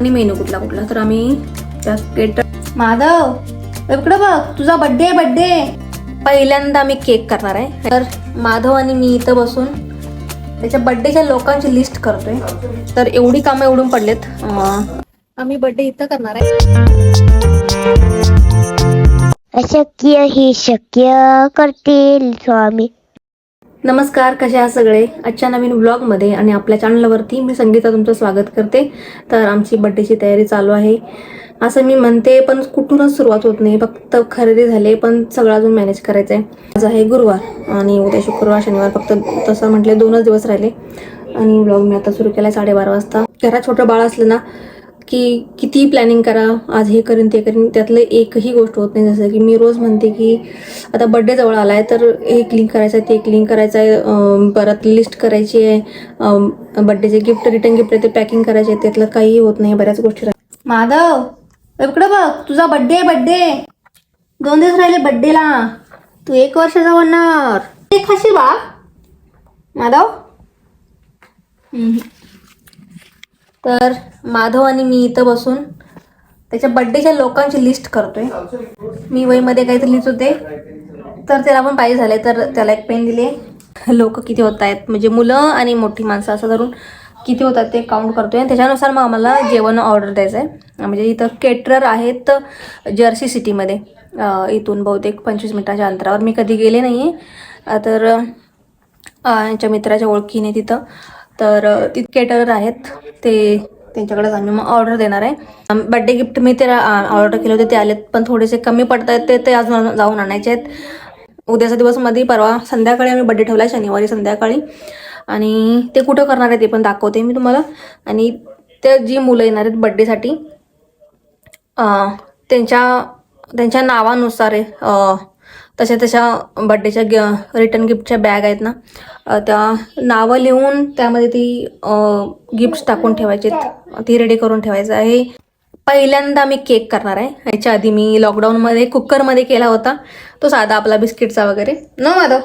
आणि मेनू कुठला कुठला? तर आम्ही त्या केटर माधव इकडं बघ तुझा बड्डे बड्डे पहिल्यांदा आम्ही केक करणार आहे. तर माधव आणि मी इथं बसून त्याच्या बड्डेच्या लोकांची लिस्ट करतोय. तर एवढी कामं एवढून पडलेत. आम्ही बड्डे इथं करणार आहे. अशक्य ही शक्य करतील स्वामी. नमस्कार कसे आहात सगळे? आजच्या नवीन व्लॉगमध्ये आणि आपल्या चॅनलवरती मी संगीता तुमचं स्वागत करते. तर आमची बड्डेची तयारी चालू आहे. असं मी म्हणते पण कुठूनच सुरुवात होत नाही. फक्त खरेदी झाले पण सगळं अजून मॅनेज करायचं आहे आज आहे गुरुवार आणि उद्या शुक्रवार शनिवार. फक्त तसं म्हटले दोनच दिवस राहिले. आणि व्लॉग मी आता सुरू केला साडेबारा वाजता. घरात छोटं बाळ असलं ना की किती प्लॅनिंग करा आज हे करीन ते करीन. त्यातलं एकही गोष्ट होत नाही. जसं की मी रोज म्हणते की आता बड्डे जवळ आलाय तर हे क्लिंक करायचं आहे ते क्लिंक करायचं आहे परत लिस्ट करायची आहे. बड्डेचे गिफ्ट रिटर्न गिफ्ट आहे ते पॅकिंग करायचे आहे. त्यातलं काहीही होत नाही बऱ्याच गोष्टी माधव इकडं बघ. तुझा बड्डे बड्डे दोन दिवस राहिले बड्डेला तू एक वर्षाचा होणार. ते खाशील बा माधव? तर माधव आणि मी इथं बसून त्याच्या बड्डेच्या लोकांची लिस्ट करतोय. मी वहीमध्ये काहीतरी लिहित होते. तर त्याला पण पाहिजे झाले तर त्याला एक पेन दिले लोक किती होत आहेत? म्हणजे मुलं आणि मोठी माणसं असं धरून किती होतात ते काउंट करतोय. आणि त्याच्यानुसार मग आम्हाला जेवण ऑर्डर द्यायचं आहे म्हणजे इथं केटरर आहेत जर्सी सिटीमध्ये इथून बहुतेक पंचवीस मिनिटाच्या अंतरावर. मी कधी गेले नाही आहे तर यांच्या मित्राच्या ओळखीने तिथं. तर अं, तिथे केटरर आहेत. ते त्यांच्याकडेच आम्ही मग ऑर्डर देणार आहे. बड्डे गिफ्ट मी ते ऑर्डर केले होते ते आलेत. पण थोडेसे कमी पडत आहेत ते ते अजून जाऊन आणायचे आहेत. उद्याचा दिवसमध्ये परवा संध्याकाळी आम्ही बड्डे ठेवला शनिवारी संध्याकाळी. आणि ते कुठं करणार आहे ते पण दाखवते मी तुम्हाला. आणि ते जी मुलं येणार आहेत बड्डेसाठी त्यांच्या त्यांच्या नावानुसार आहे तशा तशा बड्डेच्या ग रिटर्न गिफ्टच्या बॅग आहेत ना. त्या नावं लिहून त्यामध्ये ती गिफ्ट्स टाकून ठेवायचे ती रेडी करून ठेवायचं आहे. पहिल्यांदा मी केक करणार आहे. ह्याच्या आधी मी लॉकडाऊनमध्ये कुकरमध्ये केला होता. तो साधा आपला बिस्किटचा वगैरे. न माधव?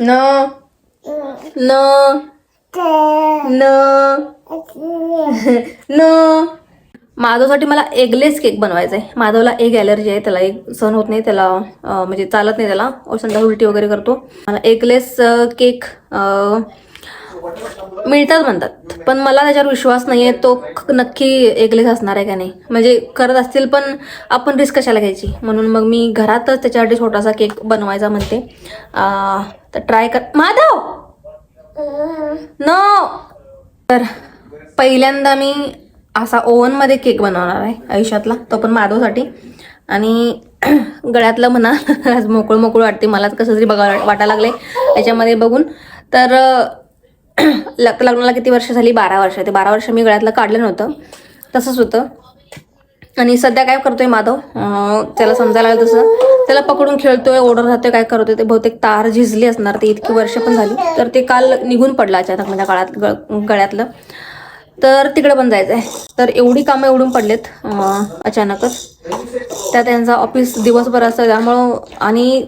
न. न. न. न. माधवसाठी मला एगलेस केक बनवायचा आहे माधवला एग ॲलर्जी आहे त्याला एक सहन होत नाही त्याला म्हणजे चालत नाही त्याला. और संध्या उलटी वगैरे करतो. मला एगलेस केक मिळतात म्हणतात. पण मला त्याच्यावर विश्वास नाही आहे तो नक्की एगलेस असणार आहे का नाही. म्हणजे करत असतील पण आपण रिस्क कशाला घ्यायची? म्हणून मग मी घरातच त्याच्यासाठी छोटासा केक बनवायचा म्हणते. तर ट्राय कर माधव! नो तर पहिल्यांदा मी असा ओव्हनमध्ये केक बनवणार आहे आयुष्यातला तो पण माधवसाठी. आणि गळ्यातलं म्हणा आज मोकळं मोकळं वाटते मला कसं तरी बघा वाटायला लागले याच्यामध्ये बघून तर लग्न लग्नाला किती वर्ष झाली? बारा वर्ष. ते बारा वर्ष मी गळ्यातलं काढलं नव्हतं. तसंच होतं. आणि सध्या काय करतोय माधव? त्याला समजायला लागलं तसं. त्याला पकडून खेळतोय ओढत राहतोय काय करतोय ते बहुतेक तार झिजली असणार. ते इतकी वर्ष पण झाली. तर ते काल निघून पडलं अचानक माझ्या काळात गळ गळ्यातलं. तर तिकडे पण जायचं आहे तर एवढी कामं एवढून पडलेत अचानकच. त्या त्यांचा ऑफिस दिवसभर असतं त्यामुळं आणि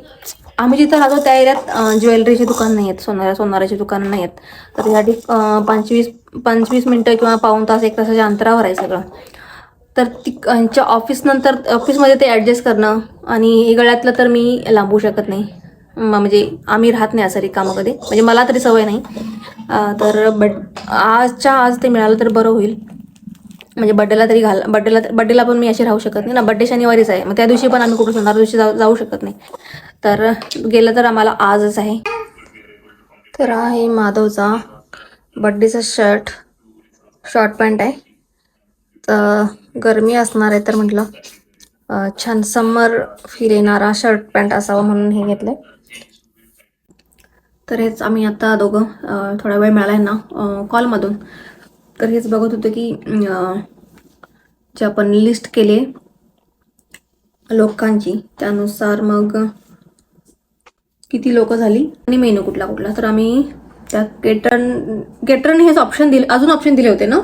आम्ही जिथं राहतो त्या एरियात ज्वेलरीचे दुकान नाही आहेत सोनारा सोनाराची दुकानं नाही आहेत. तर त्यासाठी पंचवीस पंचवीस मिनटं किंवा पाऊण तास एक तासाच्या अंतरावर आहे सगळं. तर ती यांच्या ऑफिसनंतर ऑफिसमध्ये ते ॲडजस्ट करणं आणि हे गळ्यातलं तर मी लांबू शकत नाही. म्हणजे आम्ही राहत नाही असं रिकामामध्ये. म्हणजे मला तरी सवय नाही. तर बट आजच्या आज ते मिळालं तर बरं होईल. म्हणजे बड्डेला तरी घाल बड्डेला बड्डेला पण मी अशी राहू शकत नाही. ना बड्डे शनिवारीच आहे. मग त्या दिवशी पण आम्ही कुठं सोनार दिवशी जाऊ जाऊ शकत नाही. तर गेलं तर आम्हाला आजच आहे. तर आहे माधवचा बड्डेचा शर्ट शॉर्ट पॅन्ट आहे. तर गरमी असणार आहे तर म्हटलं. छान समर फील येणारा शर्ट पॅन्ट असावा म्हणून हे घेतलंय. तर हेच आम्ही आता दोघं थोडा वेळ मिळाला आहे ना कॉलमधून तर हेच बघत होतो की जे आपण लिस्ट केले लोकांची त्यानुसार मग किती लोक झाली आणि मेनू कुठला कुठला. तर आम्ही त्या केटरन केटरन हेच ऑप्शन दिले अजून ऑप्शन दिले होते ना?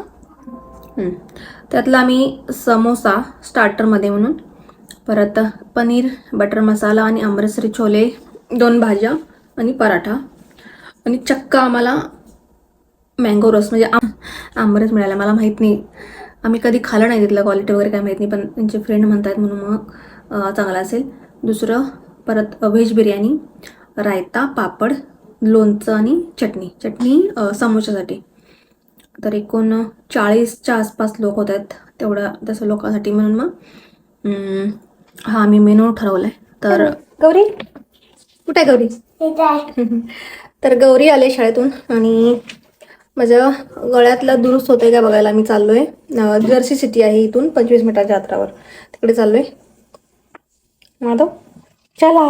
त्यातला आम्ही समोसा स्टार्टरमध्ये म्हणून परत पनीर बटर मसाला आणि अमृतसरी छोले दोन भाज्या आणि पराठा. आणि चक्का आम्हाला मँगो रस म्हणजे आम आंबरस मिळाला. मला माहीत नाही. आम्ही कधी खाल्लं नाही तिथलं. क्वालिटी वगैरे काय माहीत नाही. पण त्यांचे फ्रेंड म्हणतात म्हणून मग चांगला चांगलं असेल. दुसरं परत व्हेज बिर्याणी रायता पापड लोणचं आणि चटणी. चटणी समोशासाठी. तर एकूण चाळीसच्या आसपास लोक होत आहेत तेवढ्या तसं लोकांसाठी म्हणून मग हा मी मेनू ठरवलाय. तर गौरी? कुठे आहे गौरी? तर गौरी आले शाळेतून आणि माझ्या गळ्यातला दुरुस्त होतंय का बघायला मी चाललोय. जर्सी सिटी आहे इथून पंचवीस मिनिटाच्या अंतरावर तिकडे चाललोय. माधव? चला.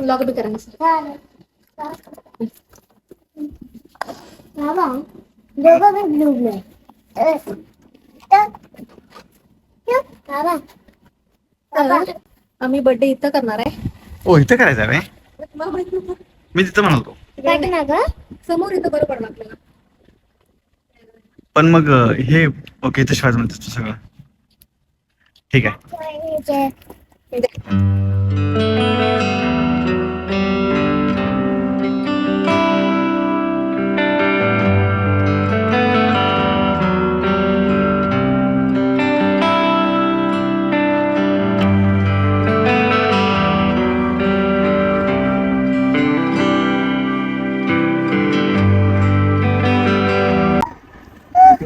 लॉग बी करायचं बाबा दोघं मी डुबलोय बाबा तर आम्ही बर्थडे इथं करणार आहे. ओ इथं करायचं आहे बे? मी तिथं ग? समोर इथं बरं पडणार आपल्याला. पण मग अं, हे ओके इथं शिवायचं म्हणतेस तू सगळं. ठीक आहे.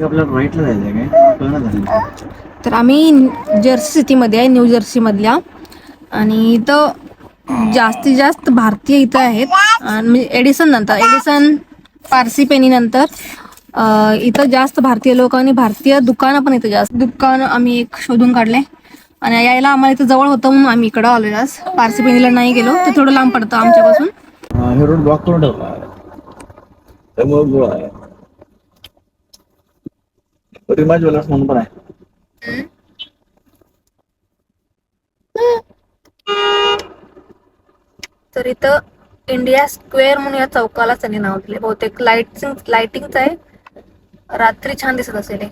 आपल्याला राईटला जायचं काय? झालं तर आम्ही जर्सी सिटीमध्ये आहे न्यू जर्सीमधल्या. आणि इथं जास्तीत जास्त भारतीय इथं आहेत. आणि म्हणजे एडिसन नंतर एडिसन पारसी पेनी नंतर अं, इथं जास्त भारतीय लोक आणि भारतीय दुकानं पण इथं जास्त. दुकान आम्ही एक शोधून काढले. आणि यायला आम्हाला इथं जवळ होतं म्हणून आम्ही इकडं आलो आज. पारसी पेनीला नाही गेलो. ते थोडं लांब पडतं आमच्यापासून. हे रोड ब्लॉक करून ठेवला त्यामुळे गोळा आहे. रिमाज ज्वेलर्स म्हणून पण आहे. तर इथं इंडिया स्क्वेअर म्हणून या चौकालाच त्यांनी नाव दिले बहुतेक लाईटिंग लाइटिंगच आहे. रात्री छान दिसत असेल हे.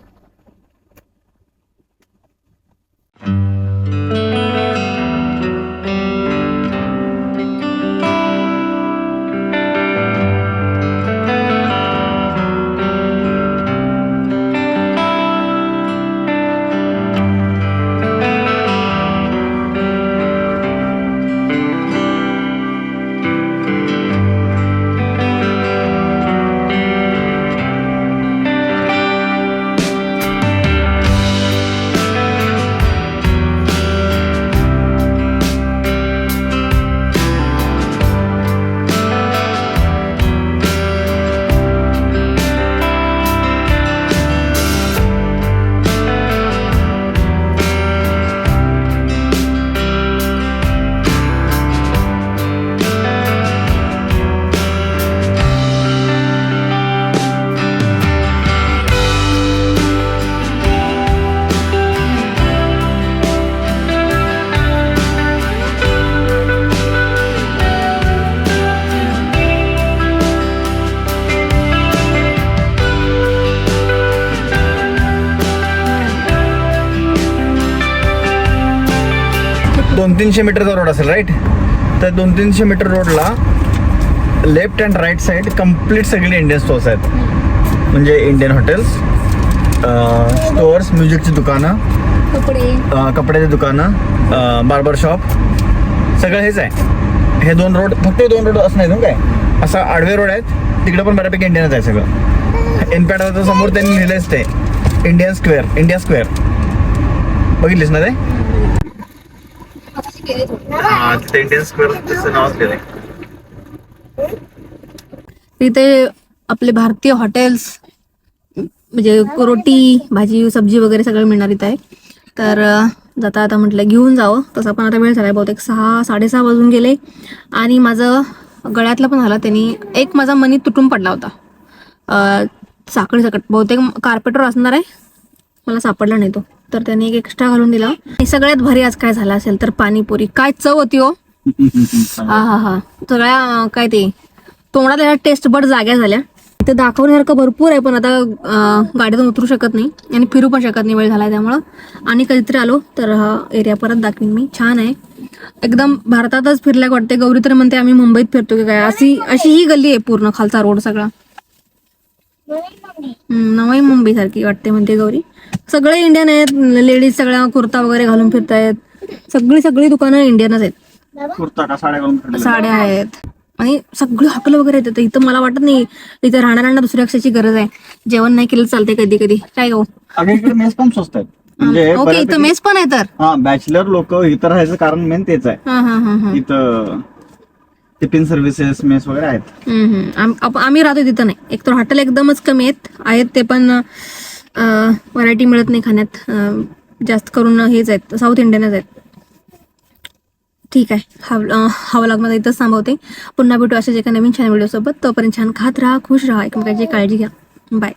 दोन तीनशे मीटरचा रोड असेल राईट तर दोन तीनशे मीटर रोडला left and right side complete सगळी इंडियन स्टोर्स आहेत. म्हणजे इंडियन हॉटेल्स स्टोअर्स म्युझिकची दुकानं कपडे. कपड्याची दुकानं बार्बर शॉप सगळं हेच आहे. हे दोन रोड फक्त दोन रोड असं नाही काय? असा आडवे रोड आहेत तिकडे पण बऱ्यापैकी इंडियनच आहे सगळं. एनपॅडचं समोर त्यांनी लिहिलंच ते इंडियन स्क्वेअर इंडिया स्क्वेअर बघितलीस ना ते? तिथे आपले भारतीय हॉटेल्स म्हणजे रोटी भाजी सब्जी वगैरे सगळं मिळणार इथं आहे. तर जाता आता म्हटलं घेऊन जावं. तसं पण आता वेळ झाला बहुतेक सहा साडेसहा वाजून गेले. आणि माझं गळ्यातलं पण झालं त्यांनी एक माझा मनी तुटून पडला होता. साखळी सकट बहुतेक कार्पेटवर असणार आहे. मला सापडला नाही तो. तर त्यांनी एक एक्स्ट्रा घालून दिला. आणि सगळ्यात भारी आज काय झालं असेल तर पाणीपुरी. काय चव होती हो. हा हा हा. सगळ्या अं, काय ते तोंडात ह्या टेस्ट बड जाग्या झाल्या. इथे दाखवण्यासारखं भरपूर आहे पण आता अं, गाडीतून उतरू शकत नाही आणि फिरू पण शकत नाही वेळ झाला त्यामुळं. आणि कधीतरी आलो तर हा एरिया परत दाखवीन मी. छान आहे. एकदम भारतातच फिरल्या वाटते गौरी तर म्हणते आम्ही मुंबईत फिरतो की काय? अशी अशी ही गल्ली आहे पूर्ण खालचा रोड सगळा. नवी मुंबई सारखी वाटते म्हणते गौरी. सगळे इंडियन आहेत लेडीज सगळ्या कुर्ता वगैरे घालून फिरतायत. सगळी सगळी दुकानं इंडियनच आहेत. कुर्ता का साड्या. साड्या आहेत. आणि सगळी हॉटेल वगैरे येतात. इथं मला वाटत नाही इथं राहणाऱ्यांना दुसऱ्या कशाची गरज आहे. जेवण नाही केलं चालते कधी कधी. काय हो अगं इकडे मेस पण स्वस्त आहेत. ओके इथं मेस पण आहे तर. हा बॅचलर लोक इथं राहायचं कारण मेन तेच आहे. इथं टिफिन सर्व्हिसेस मेस वगैरे आहेत. हम्म, आम- आप- आम्ही राहतो तिथं नाही. एक तर हॉटेल एकदमच कमी आहेत. आहेत ते पण व्हरायटी मिळत नाही खाण्यात. अं, जास्त करून हेच आहेत. साऊथ इंडियनच आहेत. ठीक आहे. हा अं, हा इथंच थांबवते. पुन्हा भेटू अशाच एका नवीन छान व्हिडिओसोबत तोपर्यंत छान खात राहा खुश राहा. एकमेकांची काळजी घ्या. बाय